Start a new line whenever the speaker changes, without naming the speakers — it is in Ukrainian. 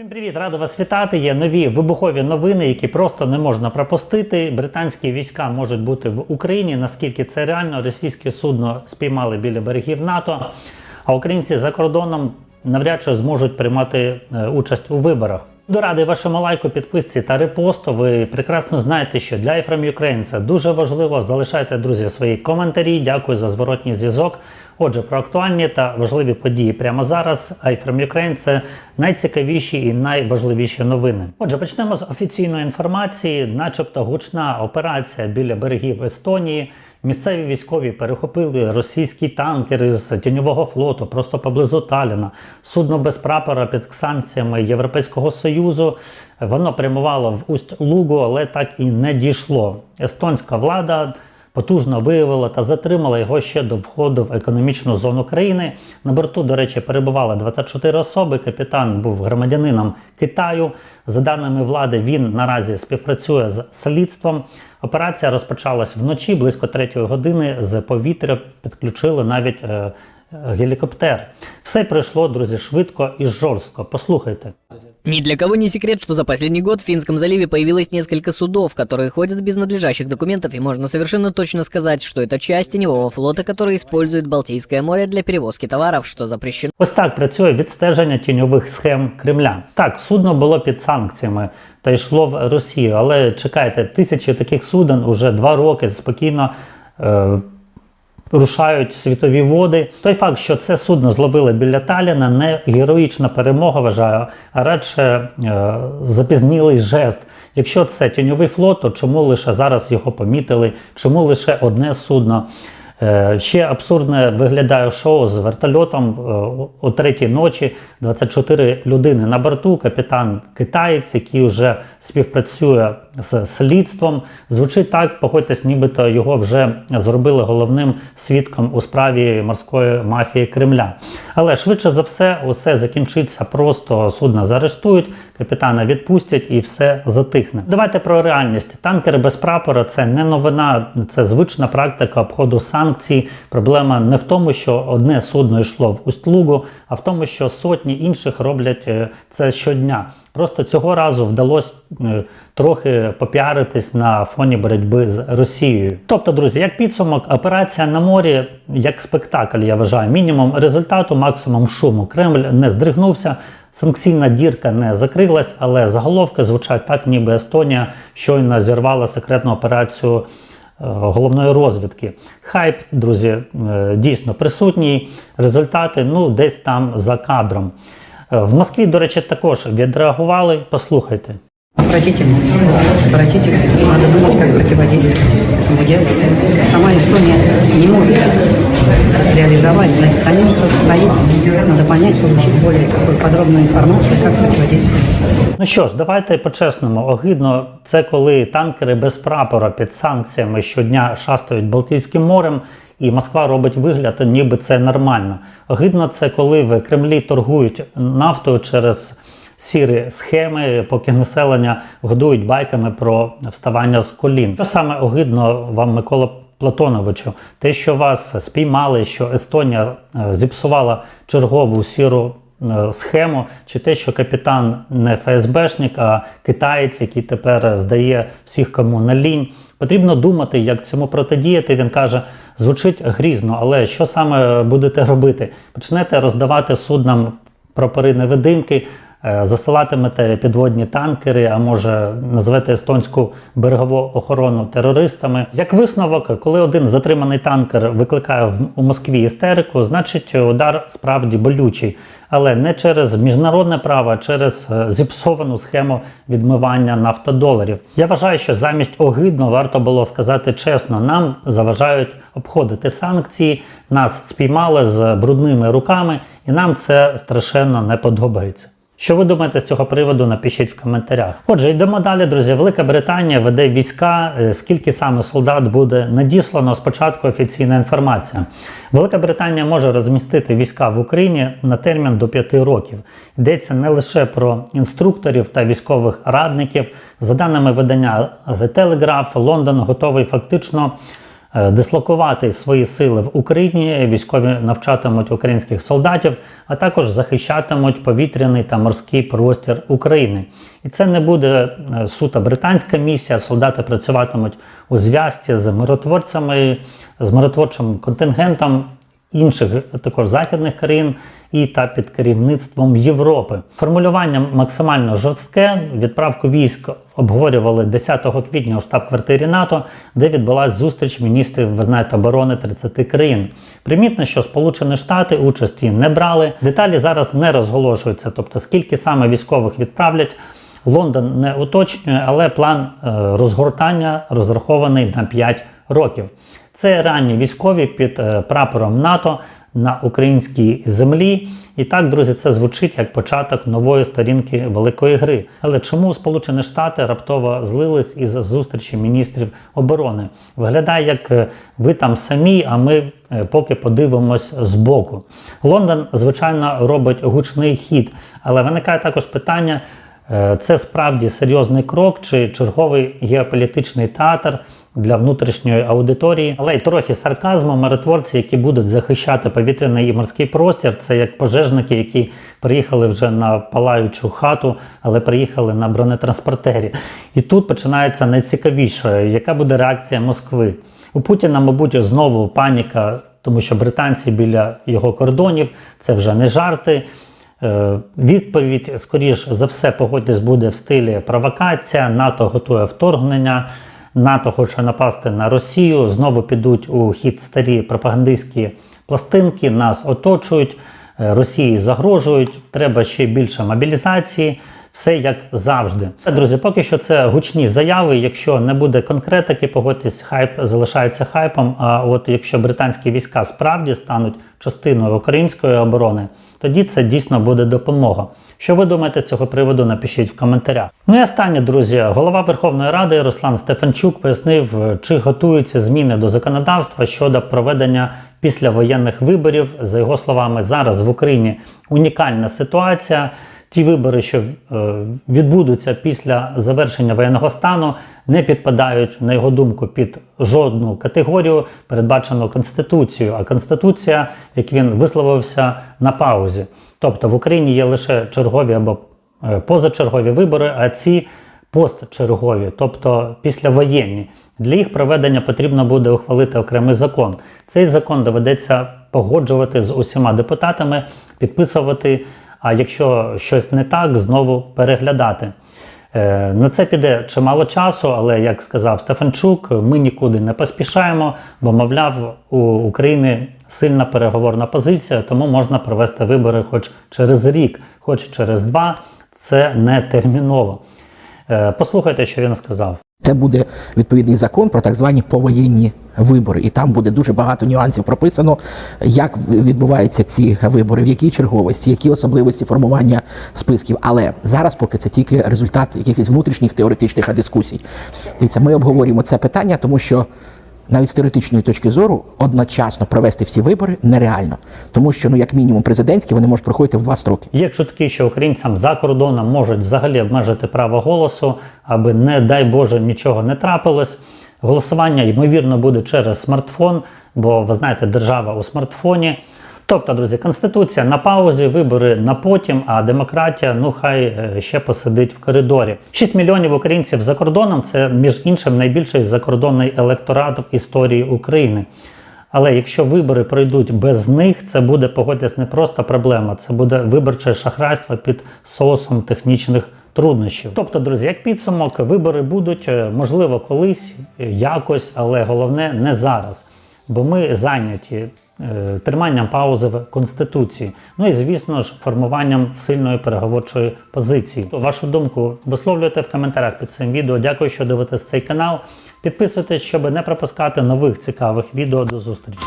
Всім привіт, радий вас вітати. Є нові вибухові новини, які просто не можна пропустити. Британські війська можуть бути в Україні. Наскільки це реально? Російське судно спіймали біля берегів НАТО, а українці за кордоном навряд чи зможуть приймати е, участь у виборах. До ради вашому лайку, підписці та репосту. Ви прекрасно знаєте, що для Ukraine це дуже важливо. Залишайте, друзі, свої коментарі. Дякую за зворотній зв'язок. Отже, про актуальні та важливі події прямо зараз. iFrame Ukraine – це найцікавіші і найважливіші новини. Отже, почнемо з офіційної інформації, начебто гучна операція біля берегів Естонії. Місцеві військові перехопили російський танкер із тіньового флоту просто поблизу Таліна. Судно без прапора під санкціями Європейського союзу. Воно прямувало в усть Лугу, але так і не дійшло. Естонська влада потужно виявила та затримала його ще до входу в економічну зону країни. На борту, до речі, перебувало 24 особи. Капітан був громадянином Китаю. За даними влади, він наразі співпрацює з слідством. Операція розпочалась вночі близько 3 години. З повітря підключили навіть е, гелікоптер. Все пройшло, друзі, швидко і жорстко. Послухайте.
Ни для кого не секрет, что за последний год в Финском заливе появилось несколько судов, которые ходят без надлежащих документов, и можно совершенно точно сказать, что это часть теневого флота, который использует Балтийское море для перевозки товаров, что запрещено.
Ось так працює відстеження тіньових схем Кремля. Так, судно було під санкціями та йшло в Росію, але чекайте, тисячі таких суден уже два роки спокійно. Е- Рушають світові води. Той факт, що це судно зловили біля Таліна, не героїчна перемога, вважаю, а радше е, запізнілий жест. Якщо це тіньовий флот, то чому лише зараз його помітили? Чому лише одне судно? Е, Ще абсурдне виглядає шоу з вертольотом е, о третій ночі. 24 людини на борту. Капітан китаєць, який вже співпрацює з слідством. Звучить так, погодьтесь, нібито його вже зробили головним свідком у справі морської мафії Кремля. Але швидше за все, усе закінчиться просто судна заарештують, капітана відпустять і все затихне. Давайте про реальність. Танкери без прапора це не новина, це звична практика обходу санкцій. Проблема не в тому, що одне судно йшло в Усть-Лугу, а в тому, що сотні інших роблять е, це щодня. Просто цього разу вдалося е, трохи попіаритись на фоні боротьби з Росією. Тобто, друзі, як підсумок, операція на морі як спектакль, я вважаю, мінімум результату, максимум шуму. Кремль не здригнувся. Санкційна дірка не закрилась, але заголовки звучать так, ніби Естонія щойно зірвала секретну операцію головної розвідки. Хайп, друзі, е, дійсно присутній. Результати ну десь там за кадром. Е, В Москві, до речі, також відреагували. Послухайте.
Отвратительно. Отвратительно. Надо думать, как противодействовать. Сама Эстония не может реализовать, значит, самим стоит. Надо понять, получить более такую подробную информацию, как противодействовать.
Ну що ж, давайте по-чесному. Огидно це коли танкери без прапора під санкціями щодня шастають Балтійським морем, і Москва робить вигляд, ніби це нормально. Огидно це коли в Кремлі торгують нафтою через сірі схеми, поки населення годують байками про вставання з колін. Що саме огидно вам, Микола Платоновичу? Те, що вас спіймали, що Естонія е, зіпсувала чергову сіру е, схему, чи те, що капітан не ФСБшник, а китаєць, який тепер здає всіх кому на лінь. Потрібно думати, як цьому протидіяти. Він каже, звучить грізно, але що саме будете робити? Почнете роздавати суднам прапори невидимки, засилатимете підводні танкери, а може назвете естонську берегову охорону терористами. Як висновок, коли один затриманий танкер викликає у Москві істерику, значить удар справді болючий, але не через міжнародне право, а через е, зіпсовану схему відмивання нафтодоларів. Я вважаю, що замість огидно варто було сказати чесно, нам заважають обходити санкції, нас спіймали з брудними руками, і нам це страшенно не подобається. Що ви думаєте з цього приводу? Напишіть в коментарях. Отже, йдемо далі, друзі. Велика Британія веде війська. Е, Скільки саме солдат буде надіслано? Спочатку офіційна інформація. Велика Британія може розмістити війська в Україні на термін до 5 років. Йдеться не лише про інструкторів та військових радників. За даними видання The Telegraph, Лондон готовий фактично дислокувати свої сили в Україні. Військові навчатимуть українських солдатів, а також захищатимуть повітряний та морський простір України. І це не буде е, суто британська місія. Солдати працюватимуть у зв'язці з миротворцями, з миротворчим контингентом інших також західних країн і та під керівництвом Європи. Формулювання максимально жорстке. Відправку військ обговорювали 10 квітня у штаб-квартирі НАТО, де відбулася зустріч міністрів ви знаєте, оборони 30 країн. Примітно, що Сполучені Штати участі не брали. Деталі зараз не розголошуються, тобто скільки саме військових відправлять. Лондон не уточнює, але план е, розгортання розрахований на 5 років. Це ранні військові під е, прапором НАТО на українській землі. І так, друзі, це звучить як початок нової сторінки великої гри. Але чому Сполучені Штати раптово злились із зустрічі міністрів оборони? Виглядає, як е, ви там самі, а ми е, поки подивимось збоку. Лондон, звичайно, робить гучний хід, але виникає також питання. Це справді серйозний крок чи черговий геополітичний театр для внутрішньої аудиторії, але й трохи сарказму миротворці, які будуть захищати повітряний і морський простір. Це як пожежники, які приїхали вже на палаючу хату, але приїхали на бронетранспортері. І тут починається найцікавіше, яка буде реакція Москви. У Путіна, мабуть, знову паніка, тому що британці біля його кордонів це вже не жарти. Е, Відповідь, скоріш за все, погодьтесь, буде в стилі провокація. НАТО готує вторгнення, НАТО хоче напасти на Росію. Знову підуть у хід старі пропагандистські пластинки, нас оточують, е, Росії загрожують. Треба ще більше мобілізації. Все як завжди. Друзі, поки що це гучні заяви. Якщо не буде конкретики, погодьтесь, хайп залишається хайпом. А от якщо британські війська справді стануть частиною української оборони, тоді це дійсно буде допомога. Що ви думаєте з цього приводу? Напишіть в коментарях. Ну і останнє, друзі, голова Верховної Ради Руслан Стефанчук пояснив, чи готуються зміни до законодавства щодо проведення післявоєнних виборів. За його словами, зараз в Україні унікальна ситуація. Ті вибори, що е, відбудуться після завершення воєнного стану, не підпадають, на його думку, під жодну категорію, передбачену Конституцією. А Конституція, як він висловився, на паузі. Тобто в Україні є лише чергові або е, позачергові вибори, а ці постчергові, тобто післявоєнні. Для їх проведення потрібно буде ухвалити окремий закон. Цей закон доведеться погоджувати з усіма депутатами, підписувати. А якщо щось не так, знову переглядати. Е, На це піде чимало часу, але як сказав Стефанчук, ми нікуди не поспішаємо, бо, мовляв, у України сильна переговорна позиція, тому можна провести вибори хоч через рік, хоч через два. Це не терміново. Е, Послухайте, що він сказав.
Це буде відповідний закон про так звані повоєнні вибори, і там буде дуже багато нюансів прописано, як відбуваються ці вибори, в якій черговості, які особливості формування списків. Але зараз, поки це тільки результат якихось внутрішніх теоретичних дискусій. Дивіться, ми обговорюємо це питання, тому що навіть з теоретичної точки зору одночасно провести всі вибори нереально, тому що ну як мінімум президентські вони можуть проходити в два строки.
Є чутки, що українцям за кордоном можуть взагалі обмежити право голосу, аби, не дай Боже, нічого не трапилось. Голосування, ймовірно, буде через смартфон, бо ви знаєте, держава у смартфоні. Тобто, друзі, конституція на паузі, вибори на потім, а демократія, ну хай е, ще посидить в коридорі. 6 мільйонів українців за кордоном це між іншим найбільший закордонний електорат в історії України. Але якщо вибори пройдуть без них, це буде погодьтесь не просто проблема, це буде виборче шахрайство під соусом технічних труднощів. Тобто, друзі, як підсумок, вибори будуть е, можливо колись, е, якось, але головне не зараз. Бо ми зайняті триманням паузи в конституції. Ну і звісно ж, формуванням сильної переговорчої позиції. Вашу думку висловлюйте в коментарях під цим відео. Дякую, що дивитесь цей канал. Підписуйтесь, щоб не пропускати нових цікавих відео. До зустрічі.